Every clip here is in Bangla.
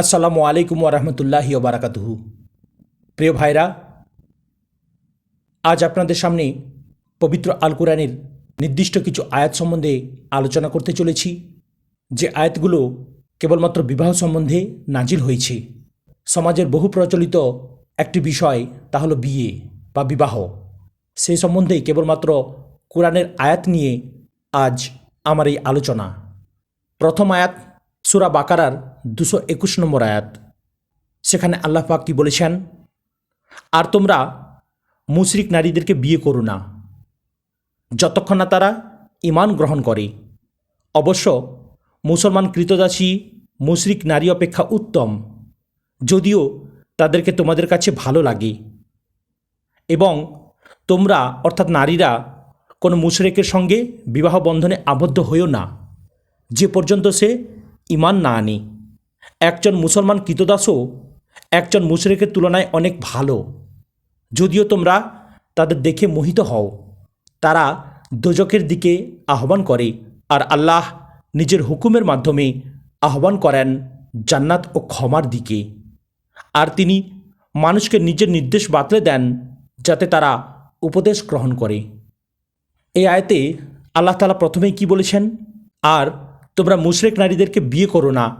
আসসালামু আলাইকুম ওরহমতুল্লাহি ওবরাকাতুহু প্রিয় ভাইরা, আজ আপনাদের সামনে পবিত্র আল কোরআনের নির্দিষ্ট কিছু আয়াত সম্বন্ধে আলোচনা করতে চলেছি, যে আয়াতগুলো কেবলমাত্র বিবাহ সম্বন্ধে নাজিল হয়েছে। সমাজের বহু প্রচলিত একটি বিষয়, তা হলো বিয়ে বা বিবাহ। সে সম্বন্ধে কেবলমাত্র কোরআনের আয়াত নিয়ে আজ আমার এই আলোচনা। প্রথম আয়াত সুরা বাকারার দুশো একুশ নম্বর আয়াত। সেখানে আল্লাহ পাক কি বলেছেন? আর তোমরা মুশরিক নারীদেরকে বিয়ে করো না। যতক্ষণ না তারা ইমান গ্রহণ করে। অবশ্য মুসলমান কৃতদাসী মুশরিক নারী অপেক্ষা উত্তম, যদিও তাদেরকে তোমাদের কাছে ভালো লাগে। এবং তোমরা, অর্থাৎ নারীরা, কোনো মুশরেকের সঙ্গে বিবাহ বন্ধনে আবদ্ধ হইও না। যে পর্যন্ত সে ইমান না আনে। একজন মুসলমান কৃতদাসও একজন মুশরেকের তুলনায় অনেক ভালো। যদিও তোমরা তাদের দেখে মোহিত হও, তারা দোজকের দিকে আহ্বান করে আর আল্লাহ নিজের হুকুমের মাধ্যমে আহ্বান করেন জান্নাত ও ক্ষমার দিকে। আর তিনি মানুষকে নিজের নির্দেশ বাতলে দেন যাতে তারা উপদেশ গ্রহণ করে। এই আয়তে আল্লাহ তালা প্রথমেই কি বলেছেন? আর তোমরা মুশরেক নারীদেরকে বিয়ে করো না,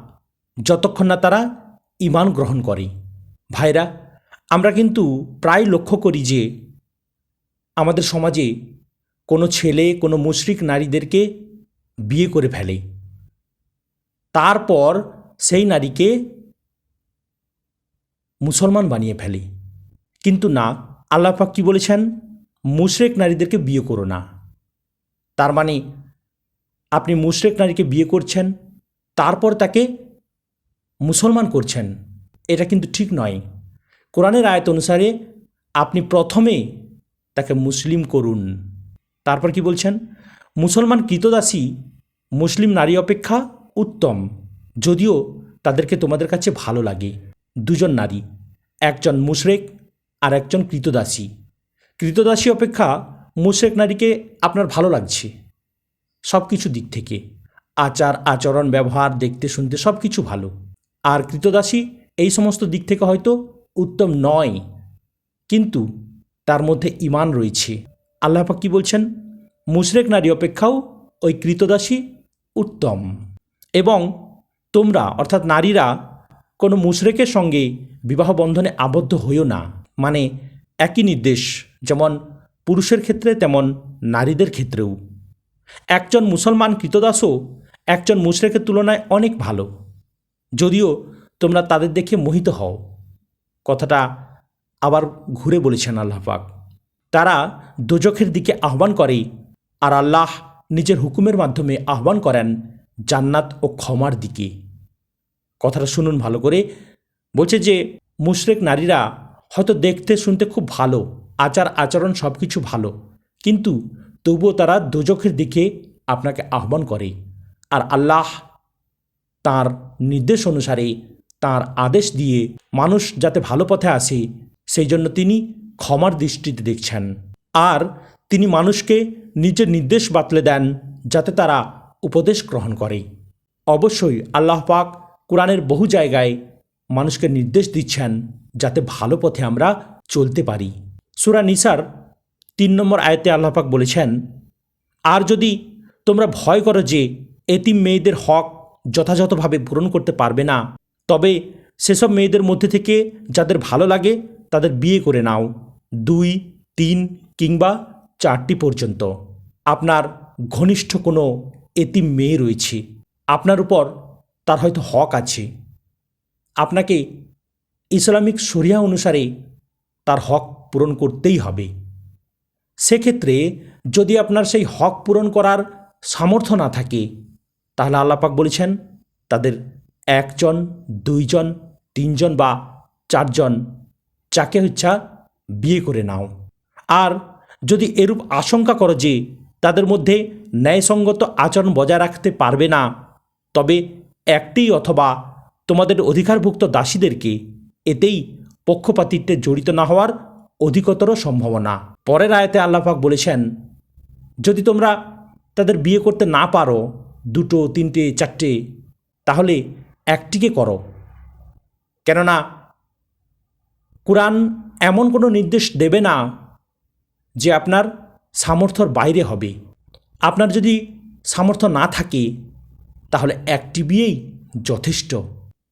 যতক্ষণ না তারা ইমান গ্রহণ করে। ভাইরা, আমরা কিন্তু প্রায় লক্ষ্য করি যে আমাদের সমাজে কোনো ছেলে, কোনো মুশরিক নারীদেরকে বিয়ে করে ফেলে। তারপর সেই নারীকে মুসলমান বানিয়ে ফেলে। কিন্তু না আল্লাপাক কি বলেছেন? মুশরেক নারীদেরকে বিয়ে করো না। তার মানে আপনি মুশরেক নারীকে বিয়ে করছেন, তারপর তাকে মুসলমান করছেন, এটা কিন্তু ঠিক নয়। কোরআনের আয়ত অনুসারে আপনি প্রথমে তাকে মুসলিম করুন। তারপর কি বলছেন? মুসলমান কৃতদাসী, মুসলিম নারী অপেক্ষা উত্তম, যদিও তাদেরকে তোমাদের কাছে ভালো লাগে। দুজন নারী, একজন মুশরেক আর একজন কৃতদাসী। কৃতদাসী অপেক্ষা মুশরেক নারীকে আপনার ভালো লাগছে। সব কিছু দিক থেকে। আচার, আচরণ, ব্যবহার, দেখতে, শুনতে সব কিছু ভালো। আর কৃতদাসী এই সমস্ত দিক থেকে হয়তো উত্তম নয়, কিন্তু তার মধ্যে ইমান রয়েছে। আল্লাহাক কি বলছেন? মুশরেক নারী অপেক্ষাও ওই কৃতদাসী উত্তম। এবং তোমরা, অর্থাৎ নারীরা, কোনো মুশরেকের সঙ্গে বিবাহ বন্ধনে আবদ্ধ হইও না। মানে একই নির্দেশ, যেমন পুরুষের ক্ষেত্রে, তেমন নারীদের ক্ষেত্রেও। একজন মুসলমান কৃতদাসও একজন মুশরেকের তুলনায় অনেক ভালো। যদিও তোমরা তাদের দেখে মোহিত হও। কথাটা আবার ঘুরে বলেছেন আল্লাহ পাক। তারা দোজখের দিকে আহ্বান করে আর আল্লাহ নিজের হুকুমের মাধ্যমে আহ্বান করেন জান্নাত ও ক্ষমার দিকে। কথাটা শুনুন ভালো করে। বলছে যে, মুশরেক নারীরা হয়তো দেখতে শুনতে খুব ভালো আচার আচরণ সব কিছু ভালো, কিন্তু তবুও তারা দোজখের দিকে আপনাকে আহ্বান করে। আর আল্লাহ তার নির্দেশ অনুসারে তার আদেশ দিয়ে মানুষ যাতে ভালো পথে আসে, সেই জন্য তিনি ক্ষমার দৃষ্টিতে দেখছেন। আর তিনি মানুষকে নিজের নির্দেশ বাতলে দেন যাতে তারা উপদেশ গ্রহণ করে। অবশ্যই আল্লাহ পাক কোরআনের বহু জায়গায় মানুষকে নির্দেশ দিচ্ছেন যাতে ভালো পথে আমরা চলতে পারি। সুরা নিসার তিন নম্বর আয়তে আল্লাপাক বলেছেন, আর যদি তোমরা ভয় করো যে এতিম মেয়েদের হক যথাযথভাবে পূরণ করতে পারবে না, তবে সেসব মেয়েদের মধ্যে থেকে যাদের ভালো লাগে তাদের বিয়ে করে নাও। দুই, তিন কিংবা চারটি পর্যন্ত। আপনার ঘনিষ্ঠ কোনো এতিম মেয়ে রয়েছে। আপনার উপর তার হয়তো হক আছে। আপনাকে ইসলামিক শরিয়া অনুসারে তার হক পূরণ করতেই হবে। সেক্ষেত্রে যদি আপনার সেই হক পূরণ করার সামর্থ্য না থাকে, তাহলে আল্লাপাক বলেছেন, তাদের একজন, দুইজন, তিনজন বা চারজন যাকে ইচ্ছা বিয়ে করে নাও। আর যদি এরূপ আশঙ্কা করো যে তাদের মধ্যে ন্যায়সঙ্গত আচরণ বজায় রাখতে পারবে না, তবে একটি অথবা তোমাদের অধিকারভুক্ত দাসীদেরকে এতেই পক্ষপাতিত্বে জড়িত না হওয়ার অধিকতর সম্ভাবনা। পরের আয়তে আল্লাপাক বলেছেন, যদি তোমরা তাদের বিয়ে করতে না পারো, দুটো, তিনটে, চারটে, তাহলে একটিকে করো। কেননা কোরআন এমন কোনো নির্দেশ দেবে না যে আপনার সামর্থ্যর বাইরে হবে। আপনার যদি সামর্থ্য না থাকে, তাহলে একটি বিয়েই যথেষ্ট।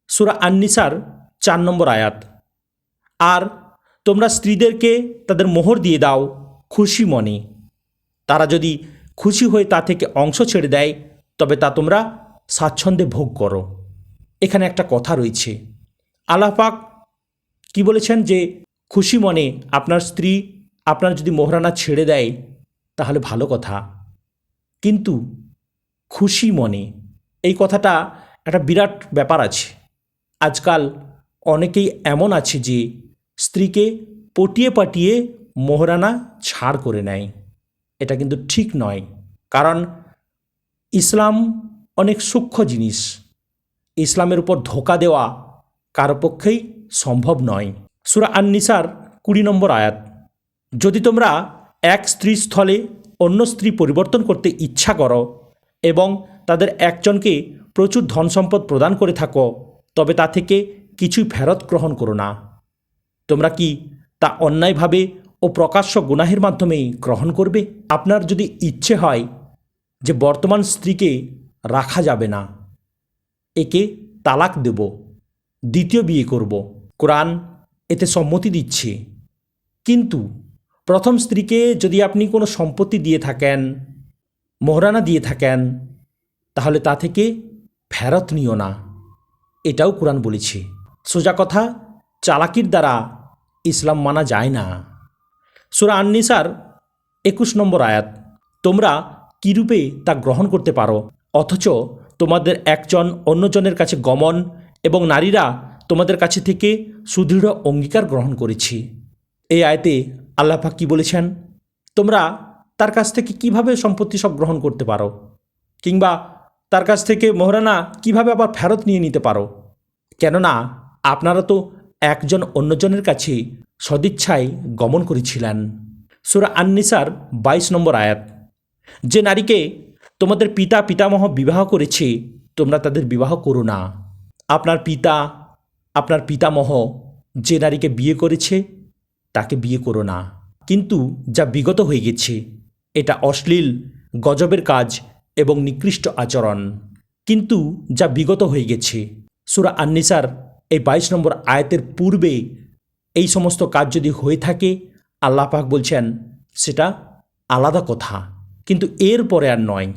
সুরা আন্নিসার চার নম্বর আয়াত। আর তোমরা স্ত্রীদেরকে তাদের মোহর দিয়ে দাও খুশি মনে। তারা যদি খুশি হয়ে তা থেকে অংশ ছেড়ে দেয়, তবে তা তোমরা স্বাচ্ছন্দ্যে ভোগ করো। এখানে একটা কথা রয়েছে। আলাপাক কি বলেছেন যে, খুশি মনে আপনার স্ত্রী আপনার যদি মোহরানা ছেড়ে দেয়, তাহলে ভালো কথা। কিন্তু খুশি মনে, এই কথাটা একটা বিরাট ব্যাপার আছে। আজকাল অনেকেই এমন আছে যে স্ত্রীকে পটিয়ে পাটিয়ে মোহরানা ছাড় করে নেয়। এটা কিন্তু ঠিক নয়, কারণ ইসলাম অনেক সূক্ষ্ম জিনিস। ইসলামের উপর ধোকা দেওয়া কারও পক্ষেই সম্ভব নয়। সুরা আন্নিসার কুড়ি নম্বর আয়াত, যদি তোমরা এক স্ত্রী স্থলে অন্য স্ত্রী পরিবর্তন করতে ইচ্ছা করো এবং তাদের একজনকে প্রচুর ধন সম্পদ প্রদান করে থাকো, তবে তা থেকে কিছুই ফেরত গ্রহণ করো না। তোমরা কি তা অন্যায়ভাবে ও প্রকাশ্য গুনাহের মাধ্যমেই গ্রহণ করবে? আপনার যদি ইচ্ছে হয় যে বর্তমান স্ত্রীকে রাখা যাবে না, একে তালাক দেব, দ্বিতীয় বিয়ে করব। কোরআন এতে সম্মতি দিচ্ছে। কিন্তু প্রথম স্ত্রীকে যদি আপনি কোনো সম্পত্তি দিয়ে থাকেন, মোহরানা দিয়ে থাকেন, তাহলে তা থেকে ফেরত নিও না। এটাও কোরআন বলেছে। সোজা কথা চালাকির দ্বারা ইসলাম মানা যায় না। সুরা আন্নিসার একুশ নম্বর আয়াত, তোমরা কীরূপে তা গ্রহণ করতে পারো? অথচ তোমাদের একজন অন্যজনের কাছে গমন এবং নারীরা তোমাদের কাছে থেকে সুদৃঢ় অঙ্গীকার গ্রহণ করেছি। এই আয়তে আল্লাপাক কি বলেছেন? তোমরা তার কাছ থেকে কীভাবে সম্পত্তি সব গ্রহণ করতে পারো? কিংবা তার কাছ থেকে মোহরানা কীভাবে আবার ফেরত নিয়ে নিতে পারো? কেননা আপনারা তো একজন অন্যজনের কাছে সদিচ্ছায় গমন করেছিলেন। সুরা আন্নিসার বাইশ নম্বর আয়াত। যে নারীকে তোমাদের পিতা পিতামহ বিবাহ করেছে, তোমরা তাদের বিবাহ করো না। আপনার পিতা, আপনার পিতামহ যে নারীকে বিয়ে করেছে, তাকে বিয়ে করো না। কিন্তু যা বিগত হয়ে গেছে, এটা অশ্লীল, গজবের কাজ এবং নিকৃষ্ট আচরণ। কিন্তু যা বিগত হয়ে গেছে, সুরা আন্নিসার এই বাইশ নম্বর আয়াতের পূর্বে এই সমস্ত কাজ যদি হয়ে থাকে, আল্লাহ পাক বলছেন, সেটা আলাদা কথা। কিন্তু এর পরে আর নয়।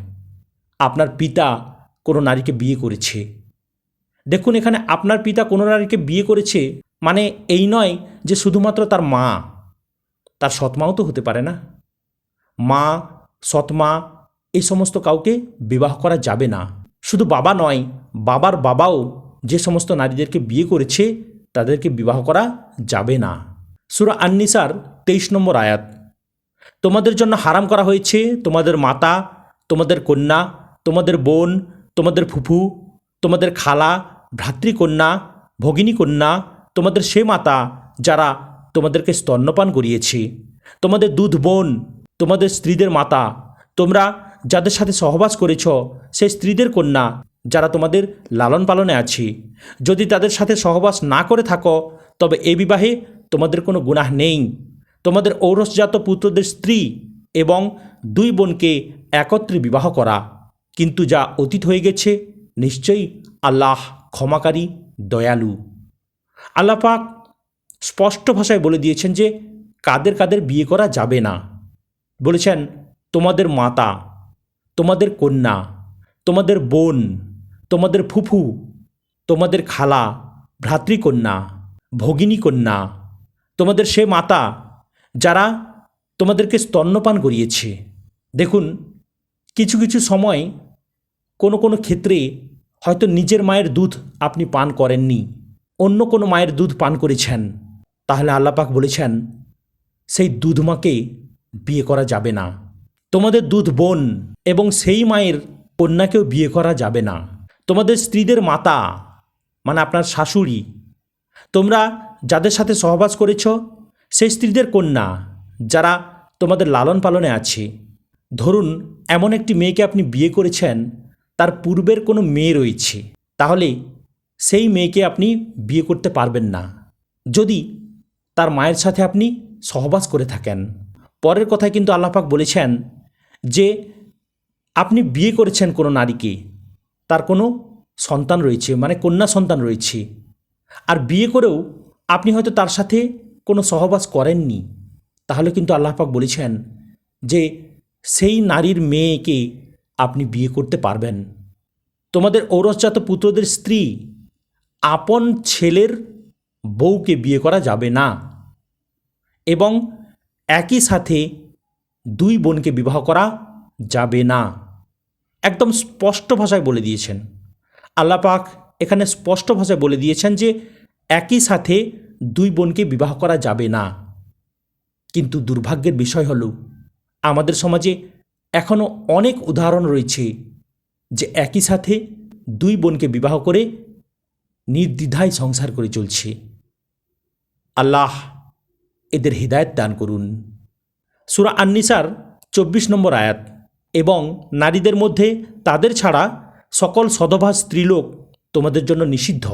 আপনার পিতা কোনো নারীকে বিয়ে করেছে। দেখুন এখানে আপনার পিতা কোনো নারীকে বিয়ে করেছে মানে এই নয় যে শুধুমাত্র তার মা। তার সৎমাও তো হতে পারে না। মা, সৎমা, এই সমস্ত কাউকে বিবাহ করা যাবে না। শুধু বাবা নয়, বাবার বাবাও যে সমস্ত নারীদেরকে বিয়ে করেছে, তাদেরকে বিবাহ করা যাবে না। সুরা আন্নিসার তেইশ নম্বর আয়াত। তোমাদের জন্য হারাম করা হয়েছে তোমাদের মাতা, তোমাদের কন্যা, তোমাদের বোন, তোমাদের ফুফু, তোমাদের খালা, ভ্রাতৃকন্যা ভগিনী কন্যা তোমাদের সে মাতা যারা তোমাদেরকে স্তন্যপান করিয়েছে। তোমাদের দুধ বোন, তোমাদের স্ত্রীদের মাতা, তোমরা যাদের সাথে সহবাস করেছ, সেই স্ত্রীদের কন্যা যারা তোমাদের লালন পালনে আছে। যদি তাদের সাথে সহবাস না করে থাকো, তবে এ বিবাহে তোমাদের কোনো গুনাহ নেই। তোমাদের ঔরসজাত পুত্রদের স্ত্রী এবং দুই বোনকে একত্রে বিবাহ করা। কিন্তু যা অতীত হয়ে গেছে, নিশ্চয়ই আল্লাহ ক্ষমাকারী, দয়ালু। আল্লাহ পাক স্পষ্ট ভাষায় বলে দিয়েছেন যে, কাদের কাদের বিয়ে করা যাবে না। বলেছেন, তোমাদের মাতা, তোমাদের কন্যা, তোমাদের বোন তোমাদের ফুফু, তোমাদের খালা, ভ্রাতৃকন্যা ভগিনী কন্যা তোমাদের সে মাতা, যারা তোমাদেরকে স্তন্যপান করিয়েছে। দেখুন, কিছু কিছু সময় কোনো কোনো ক্ষেত্রে হয়তো নিজের মায়ের দুধ আপনি পান করেননি, অন্য কোনো মায়ের দুধ পান করেছেন। তাহলে আল্লাপাক বলেছেন, সেই দুধ মাকে বিয়ে করা যাবে না। তোমাদের দুধ বোন এবং সেই মায়ের কন্যাকেও বিয়ে করা যাবে না। তোমাদের স্ত্রীদের মাতা মানে আপনার শাশুড়ি, তোমরা যাদের সাথে সহবাস করেছ, সেই স্ত্রীদের কন্যা যারা তোমাদের লালন পালনে আছে। ধরুন, এমন একটি মেয়েকে আপনি বিয়ে করেছেন, তার পূর্বের কোনো মেয়ে রয়েছে, তাহলে সেই মেয়েকে আপনি বিয়ে করতে পারবেন না। যদি তার মায়ের সাথে আপনি সহবাস করে থাকেন। পরের কথায় কিন্তু আল্লাপাক বলেছেন যে, আপনি বিয়ে করেছেন কোনো নারীকে তার কোনো সন্তান রয়েছে মানে কন্যা সন্তান রয়েছে। আর বিয়ে করেও আপনি হয়তো তার সাথে কোনো সহবাস করেননি। তাহলে কিন্তু আল্লাপাক বলেছেন যে সেই নারীর মেয়েকে আপনি বিয়ে করতে পারবেন। তোমাদের ঔরসজাত পুত্রদের স্ত্রী আপন ছেলের বউকে বিয়ে করা যাবে না। এবং একই সাথে দুই বোনকে বিবাহ করা যাবে না। একদম স্পষ্ট ভাষায় বলে দিয়েছেন। আল্লাহ পাক এখানে স্পষ্ট ভাষায় বলে দিয়েছেন যে, একই সাথে দুই বোনকে বিবাহ করা যাবে না। কিন্তু দুর্ভাগ্যের বিষয় হলো, আমাদের সমাজে এখনও অনেক উদাহরণ রয়েছে যে, একই সাথে দুই বোনকে বিবাহ করে নির্দ্বিধায় সংসার করে চলছে। আল্লাহ এদের হৃদায়ত দান করুন। সুরা আন্নিসার চব্বিশ নম্বর আয়াত। এবং নারীদের মধ্যে তাদের ছাড়া সকল সদভা স্ত্রীলোক তোমাদের জন্য নিষিদ্ধ।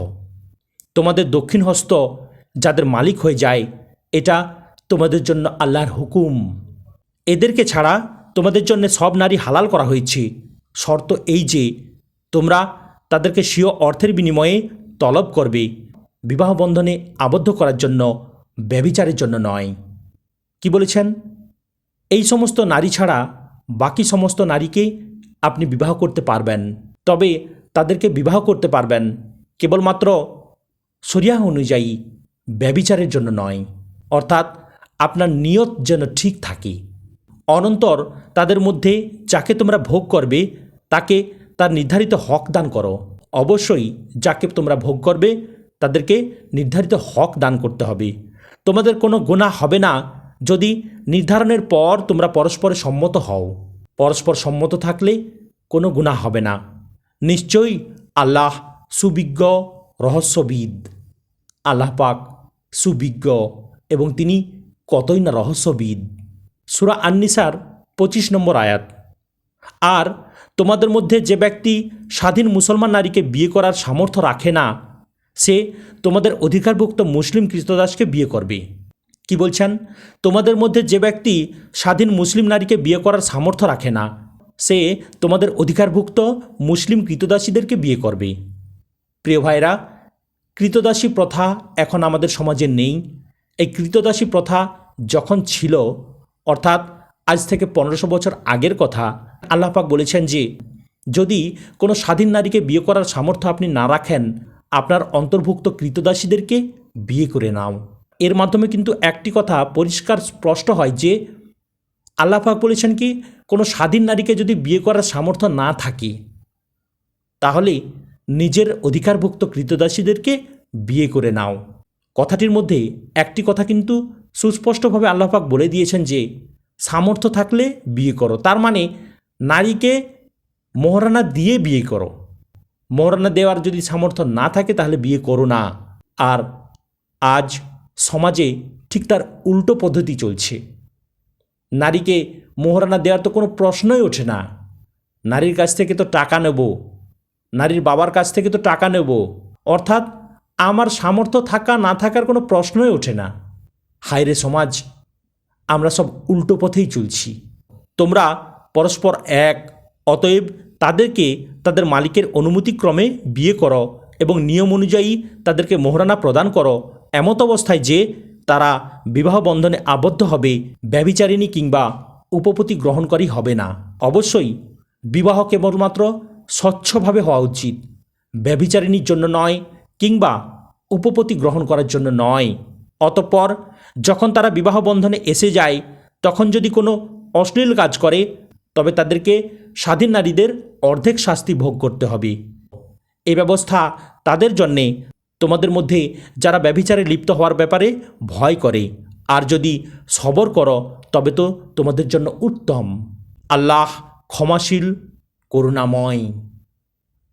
তোমাদের দক্ষিণ হস্ত যাদের মালিক হয়ে যায়, এটা তোমাদের জন্য আল্লাহর হুকুম। এদেরকে ছাড়া তোমাদের জন্য সব নারী হালাল করা হয়েছে। শর্ত এই যে, তোমরা তাদেরকে স্বীয় অর্থের বিনিময়ে তলব করবে, বিবাহ বন্ধনে আবদ্ধ করার জন্য ব্যবিচারের জন্য নয়। কি বলেছেন? এই সমস্ত নারী ছাড়া বাকি সমস্ত নারীকে আপনি বিবাহ করতে পারবেন। তবে তাদেরকে বিবাহ করতে পারবেন কেবলমাত্র সরিয়া অনুযায়ী, ব্যবিচারের জন্য নয়। অর্থাৎ আপনার নিয়ত যেন ঠিক থাকে। অনন্তর তাদের মধ্যে যাকে তোমরা ভোগ করবে, তাকে তার নির্ধারিত হক দান করো। অবশ্যই যাকে তোমরা ভোগ করবে, তাদেরকে নির্ধারিত হক দান করতে হবে। তোমাদের কোনো গোনা হবে না যদি নির্ধারণের পর তোমরা পরস্পরে সম্মত হও, পরস্পর সম্মত থাকলে কোনো গুণা হবে না। নিশ্চয়ই আল্লাহ সুবিজ্ঞ, রহস্যবিদ। আল্লাহ পাক সুবিজ্ঞ এবং তিনি কতই না রহস্যবিদ। সুরা আন্নিসার পঁচিশ নম্বর আয়াত। আর তোমাদের মধ্যে যে ব্যক্তি স্বাধীন মুসলমান নারীকে বিয়ে করার সামর্থ্য রাখে না, সে তোমাদের অধিকারভুক্ত মুসলিম কৃতদাসকে বিয়ে করবে। কি বলছেন? তোমাদের মধ্যে যে ব্যক্তি স্বাধীন মুসলিম নারীকে বিয়ে করার সামর্থ্য রাখে না, সে তোমাদের অধিকারভুক্ত মুসলিম কৃতদাসীদেরকে বিয়ে করবে। প্রিয় ভাইরা কৃতদাসী প্রথা এখন আমাদের সমাজে নেই। এই কৃতদাসী প্রথা যখন ছিল, অর্থাৎ আজ থেকে পনেরোশো বছর আগের কথা আল্লাপাক বলেছেন যে, যদি কোনো স্বাধীন নারীকে বিয়ে করার সামর্থ্য আপনি না রাখেন, আপনার অন্তর্ভুক্ত কৃতদাসীদেরকে বিয়ে করে নাও। এর মাধ্যমে কিন্তু একটি কথা পরিষ্কার স্পষ্ট হয় যে আল্লাপাক বলেছেন কি, কোনো স্বাধীন নারীকে যদি বিয়ে করার সামর্থ্য না থাকে, তাহলে নিজের অধিকারভুক্ত কৃতদাসীদেরকে বিয়ে করে নাও। কথাটির মধ্যে একটি কথা কিন্তু সুস্পষ্টভাবে আল্লাপাক বলে দিয়েছেন যে, সামর্থ্য থাকলে বিয়ে করো। তার মানে নারীকে মোহরানা দিয়ে বিয়ে করো। মোহরানা দেওয়ার যদি সামর্থ্য না থাকে, তাহলে বিয়ে করো না। আর আজ সমাজে ঠিক তার উল্টো পদ্ধতি চলছে। নারীকে মোহরানা দেওয়ার তো কোনো প্রশ্নই ওঠে না। নারীর কাছ থেকে তো টাকা নেব, নারীর বাবার কাছ থেকে তো টাকা নেব। অর্থাৎ আমার সামর্থ্য থাকা, না থাকার কোনো প্রশ্নই ওঠে না। হায়রে সমাজ, আমরা সব উল্টো পথেই চলছি। তোমরা পরস্পর এক, অতএব তাদেরকে তাদের মালিকের অনুমতিক্রমে বিয়ে করো এবং নিয়ম অনুযায়ী তাদেরকে মোহরানা প্রদান করো এমত অবস্থায় যে তারা বিবাহ বন্ধনে আবদ্ধ হবে ব্যবিচারিণী কিংবা উপপতি গ্রহণকারী হবে না। অবশ্যই বিবাহ কেবলমাত্র স্বচ্ছভাবে হওয়া উচিত। ব্যবিচারিণীর জন্য নয় কিংবা উপপতি গ্রহণ করার জন্য নয়। অতঃপর যখন তারা বিবাহ বন্ধনে এসে যায়, তখন যদি কোনো অশ্লীল কাজ করে, তবে তাদেরকে স্বাধীন নারীদের অর্ধেক শাস্তি ভোগ করতে হবে। এই ব্যবস্থা তাদের জন্যে তোমাদের মধ্যে যারা ব্যভিচারে লিপ্ত হওয়ার ব্যাপারে ভয় করে, আর যদি সবর করো, তবে তো তোমাদের জন্য উত্তম। আল্লাহ ক্ষমাশীল, করুণাময়।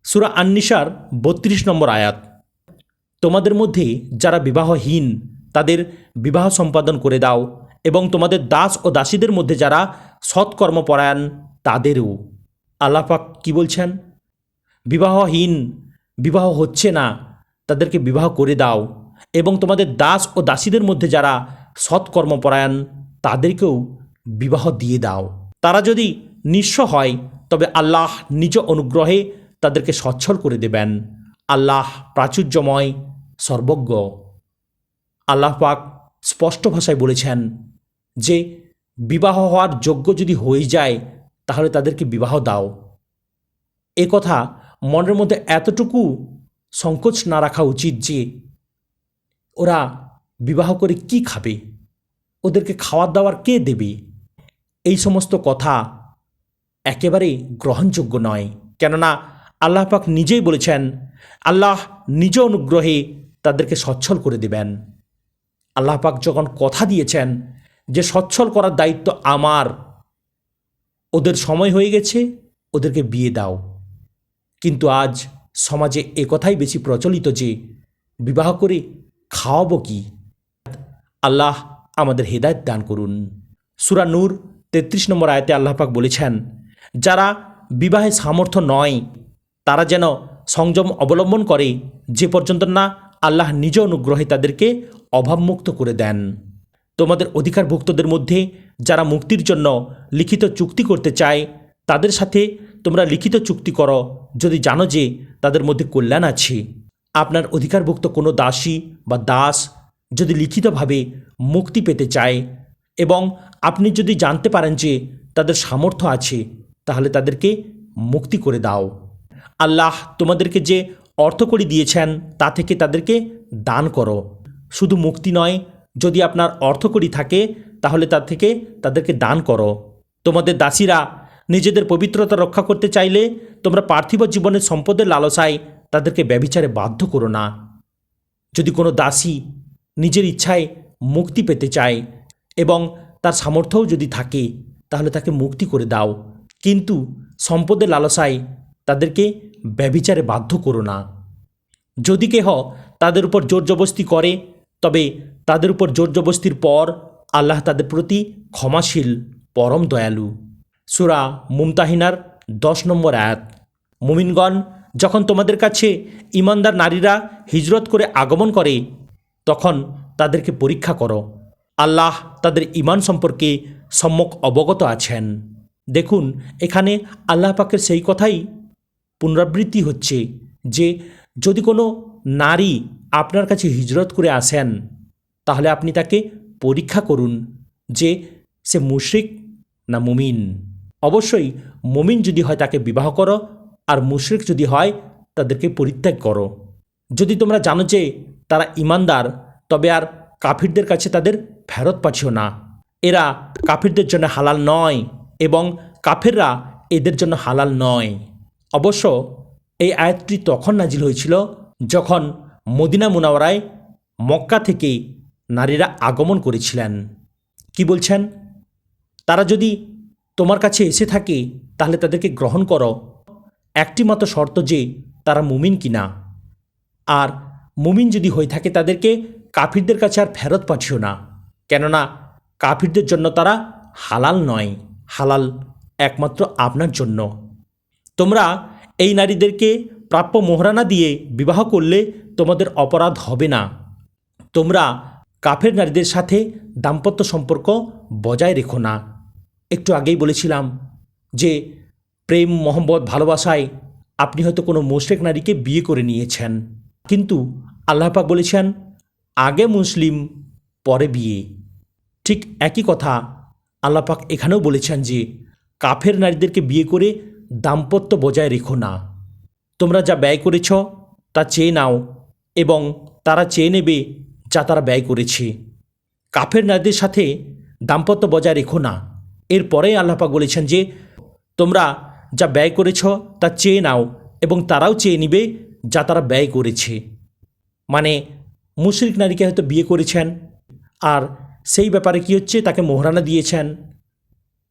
সুরা আন্নিসার বত্রিশ নম্বর আয়াত। তোমাদের মধ্যে যারা বিবাহহীন, তাদের বিবাহ সম্পাদন করে দাও, এবং তোমাদের দাস ও দাসীদের মধ্যে যারা সৎকর্মপরায়ণ, তাদেরও। আল্লাপাক কি বলছেন? বিবাহহীন, বিবাহ হচ্ছে না তাদেরকে বিবাহ করে দাও এবং তোমাদের দাস ও দাসীদের মধ্যে যারা সৎকর্মপরায়ণ, তাদেরকেও বিবাহ দিয়ে দাও। তারা যদি নিঃস্ব হয়, তবে আল্লাহ নিজ অনুগ্রহে তাদেরকে সচ্ছল করে দেবেন। আল্লাহ প্রাচুর্যময়, সর্বজ্ঞ। আল্লাহ পাক স্পষ্ট ভাষায় বলেছেন যে, বিবাহ হওয়ার যোগ্য যদি হয়ে যায়, তাহলে তাদেরকে বিবাহ দাও। এ কথা মনের মধ্যে এতটুকু সংকোচ না রাখা উচিত যে ওরা বিবাহ করে কি খাবে, ওদেরকে খাওয়ার দাওয়ার কে দেবে? এই সমস্ত কথা একেবারে গ্রহণযোগ্য নয়। কেননা আল্লাহ পাক নিজেই বলেছেন, আল্লাহ নিজ অনুগ্রহে তাদেরকে সচ্ছল করে দেবেন। আল্লাহ পাক যখন কথা দিয়েছেন যে সচ্ছল করার দায়িত্ব আমার, ওদের সময় হয়ে গেছে, ওদেরকে বিয়ে দাও। কিন্তু আজ সমাজে একথাই বেশি প্রচলিত যে, বিবাহ করে খাওয়াবো কি? আল্লাহ আমাদের হেদায়ত দান করুন। সুরা নূর, তেত্রিশ নম্বর আয়তে আল্লাহ পাক বলেছেন, যারা বিবাহে সামর্থ্য নয়, তারা যেন সংযম অবলম্বন করে, যে পর্যন্ত না আল্লাহ নিজ অনুগ্রহে তাদেরকে অভাবমুক্ত করে দেন। তোমাদের অধিকারভুক্তদের মধ্যে যারা মুক্তির জন্য লিখিত চুক্তি করতে চায় তাদের সাথে তোমরা লিখিত চুক্তি করো। যদি জানো যে তাদের মধ্যে কল্যাণ আছে। আপনার অধিকারভুক্ত কোনো দাসী বা দাস যদি লিখিতভাবে মুক্তি পেতে চায় এবং আপনি যদি জানতে পারেন যে তাদের সামর্থ্য আছে, তাহলে তাদেরকে মুক্তি করে দাও। আল্লাহ তোমাদেরকে যে অর্থ অর্থকড়ি দিয়েছেন, তা থেকে তাদেরকে দান করো। শুধু মুক্তি নয়, যদি আপনার অর্থকড়ি থাকে, তাহলে তা থেকে তাদেরকে দান করো। তোমাদের দাসীরা নিজেদের পবিত্রতা রক্ষা করতে চাইলে তোমরা পার্থিব জীবনের সম্পদের লালসায় তাদেরকে ব্যবিচারে বাধ্য করো না। যদি কোনো দাসী নিজের ইচ্ছায় মুক্তি পেতে চায় এবং তার সামর্থ্যও যদি থাকে, তাহলে তাকে মুক্তি করে দাও। কিন্তু সম্পদের লালসায় তাদেরকে ব্যবিচারে বাধ্য করো না। যদি কেহ তাদের উপর জোর জবস্তি করে, তবে তাদের উপর জোর জবস্তির পর আল্লাহ তাদের প্রতি ক্ষমাশীল, পরম দয়ালু। সুরা মুমতাহিনার দশ নম্বর আয়াত। মুমিনগণ, যখন তোমাদের কাছে ইমানদার নারীরা হিজরত করে আগমন করে, তখন তাদেরকে পরীক্ষা করো। আল্লাহ তাদের ইমান সম্পর্কে সম্যক অবগত আছেন। দেখুন, এখানে আল্লাহ পাকের সেই কথাই পুনরাবৃত্তি হচ্ছে যে, যদি কোনো নারী আপনার কাছে হিজরত করে আসেন, তাহলে আপনি তাকে পরীক্ষা করুন যে সে মুশরিক না মুমিন। অবশ্যই মুমিন যদি হয় তাকে বিবাহ করো, আর মুশরিক যদি হয় তাদেরকে পরিত্যাগ করো। যদি তোমরা জানো যে তারা ইমানদার, তবে আর কাফিরদের কাছে তাদের ফেরত পাঠিও না। এরা কাফিরদের জন্য হালাল নয় এবং কাফেররা এদের জন্য হালাল নয়। অবশ্য এই আয়াতটি তখন নাজিল হয়েছিল যখন মদিনা মুনাওয়ারায় মক্কা থেকে নারীরা আগমন করেছিলেন। কি বলছেন? তারা যদি তোমার কাছে এসে থাকে, তাহলে তাদেরকে গ্রহণ করো। একটি মাত্র শর্ত যে, তারা মুমিন কিনা। আর মুমিন যদি হয়ে থাকে তাদেরকে, কাফিরদের কাছে আর ফেরত পাঠিও না। কেননা, কাফিরদের জন্য তারা হালাল নয়। হালাল একমাত্র আপনার জন্য। তোমরা এই নারীদেরকে প্রাপ্য মোহরানা দিয়ে বিবাহ করলে তোমাদের অপরাধ হবে না। তোমরা কাফের নারীদের সাথে দাম্পত্য সম্পর্ক বজায় রেখো না। একটু আগেই বলেছিলাম যে প্রেম মোহম্মদ ভালোবাসায় আপনি হয়তো কোনো মুশরেক নারীকে বিয়ে করে নিয়েছেন। কিন্তু আল্লাহ পাক বলেছেন, আগে মুসলিম, পরে বিয়ে। ঠিক একই কথা আল্লাহ পাক এখানেও বলেছেন যে, কাফের নারীদেরকে বিয়ে করে দাম্পত্য বজায় রেখো না। তোমরা যা ব্যয় করেছ, তা চেয়ে নাও এবং তারা চেয়ে নেবে যা তারা ব্যয় করেছে। কাফের নারীদের সাথে দাম্পত্য বজায় রেখো না। এরপরে আল্লাপাক বলেছেন যে, তোমরা যা ব্যয় করেছ তা চেয়ে নাও এবং তারাও চেয়ে নিবে যা তারা ব্যয় করেছে। মানে মুশরিক নারীকে হয়তো বিয়ে করেছেন আর সেই ব্যাপারে কি হচ্ছে? তাকে মোহরানা দিয়েছেন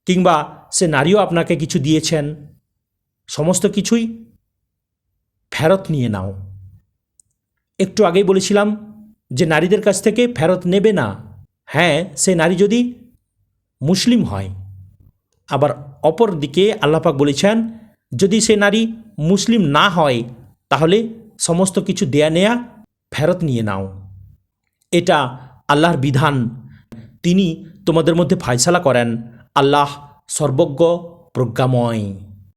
কিংবা সে নারীও আপনাকে কিছু দিয়েছেন। সমস্ত কিছুই ফেরত নিয়ে নাও। একটু আগেই বলেছিলাম যে, নারীদের কাছ থেকে ফেরত নেবে না। হ্যাঁ সে নারী যদি মুসলিম হয় আবার অপর দিকে আল্লাপাক বলেছেন, যদি সে নারী মুসলিম না হয়, তাহলে সমস্ত কিছু দেয়া নেয়া ফেরত নিয়ে নাও। এটা আল্লাহর বিধান। তিনি তোমাদের মধ্যে ফায়সালা করেন। আল্লাহ সর্বজ্ঞ প্রজ্ঞাময়।